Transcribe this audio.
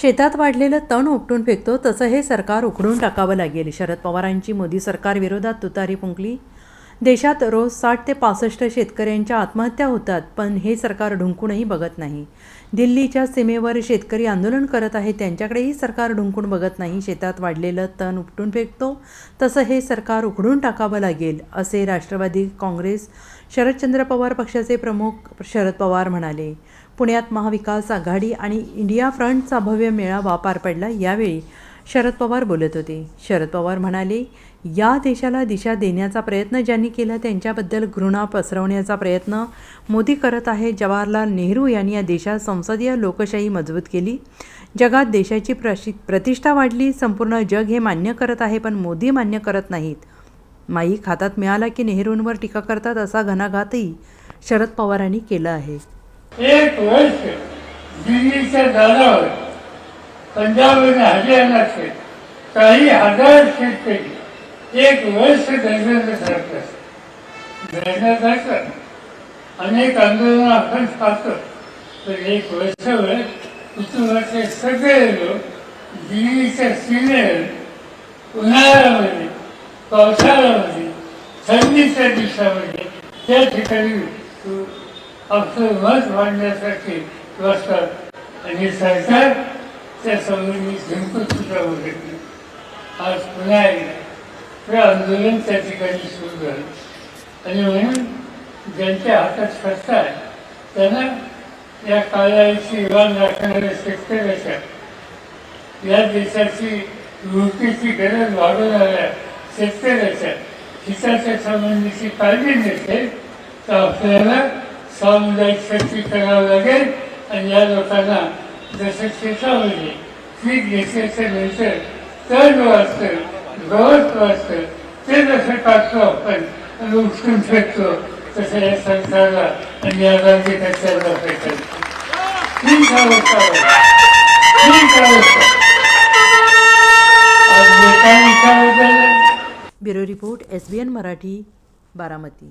शेतात वाढलेलं तण उपटून फेकतो तसं हे सरकार उखडून टाकावं लागेल. शरद पवारांची मोदी सरकारविरोधात तुतारी फुंकली. देशात रोज साठ ते पासष्ट शेतकऱ्यांच्या आत्महत्या होतात पण हे सरकार ढुंकूनही बघत नाही. दिल्लीच्या सीमेवर शेतकरी आंदोलन करत आहे त्यांच्याकडेही सरकार ढुंकून बघत नाही. शेतात वाढलेलं तण उपटून फेकतो तसं हे सरकार उखडून टाकावं लागेल असे राष्ट्रवादी काँग्रेस शरदचंद्र पवार पक्षाचे प्रमुख शरद पवार म्हणाले. पुण्यात महाविकास आघाडी आणि इंडिया फ्रंटचा भव्य मेळावा पार पडला. यावेळी शरद पवार बोलत होते. शरद पवार म्हणाले या देशाला दिशा देण्याचा प्रयत्न ज्यांनी केला त्यांच्याबद्दल घृणा पसरवण्याचा प्रयत्न मोदी करत आहे. जवाहरलाल नेहरू यांनी या देशात संसदीय लोकशाही मजबूत केली. जगात देशाची प्रशि प्रतिष्ठा वाढली. संपूर्ण जग हे मान्य करत आहे पण मोदी मान्य करत नाहीत. माईक हातात मिळाला की नेहरूंवर टीका करतात असा घणाघातही शरद पवारांनी केला आहे. एक वर्ष दिल्लीच्या दारावर आणि हरियाणाचे काही हजार शेतकरी एक वर्ष धरण्याचं ठरत असत धरण्यासारखं अनेक आंदोलन आपण पाहतो. तर एक वर्षावर कुटुंबाचे सगळे लोक दिल्लीच्या सीमेवर उन्हाळ्यामध्ये पावसाळ्यामध्ये थंडीच्या दिवसामध्ये त्या ठिकाणी अक्षरवश वाढण्यासाठी मांडण्यासाठी बसतात आणि सरकार त्या संबंधी झिंकून सुद्धा बघत आज पुन्हा एकदा ते आंदोलन त्या ठिकाणी सुरू झालं. आणि म्हणून ज्यांच्या हातात सत्ता आहे त्यांना या कालाची इवान राखणाऱ्या शेतकऱ्याच्या या देशाची वृत्तीची गरज वाढवणाऱ्या शेतकऱ्याच्या हिताच्या संबंधीची काळजी घेते तर आपल्याला सामुदायिक शक्ती करावं लागेल आणि या लोकांना जसं शेतामध्ये पीक घेतल्याच्या नंतर तण वाचतं गवत वाचतं ते जसं टाकतो आपण आणि उठून फेकतो तसं या संसाराला आणि या राज्याला फेकायचं ठीक अवस्था आहे. ठीक अवस्था bureau report S B N Marathi Baramati.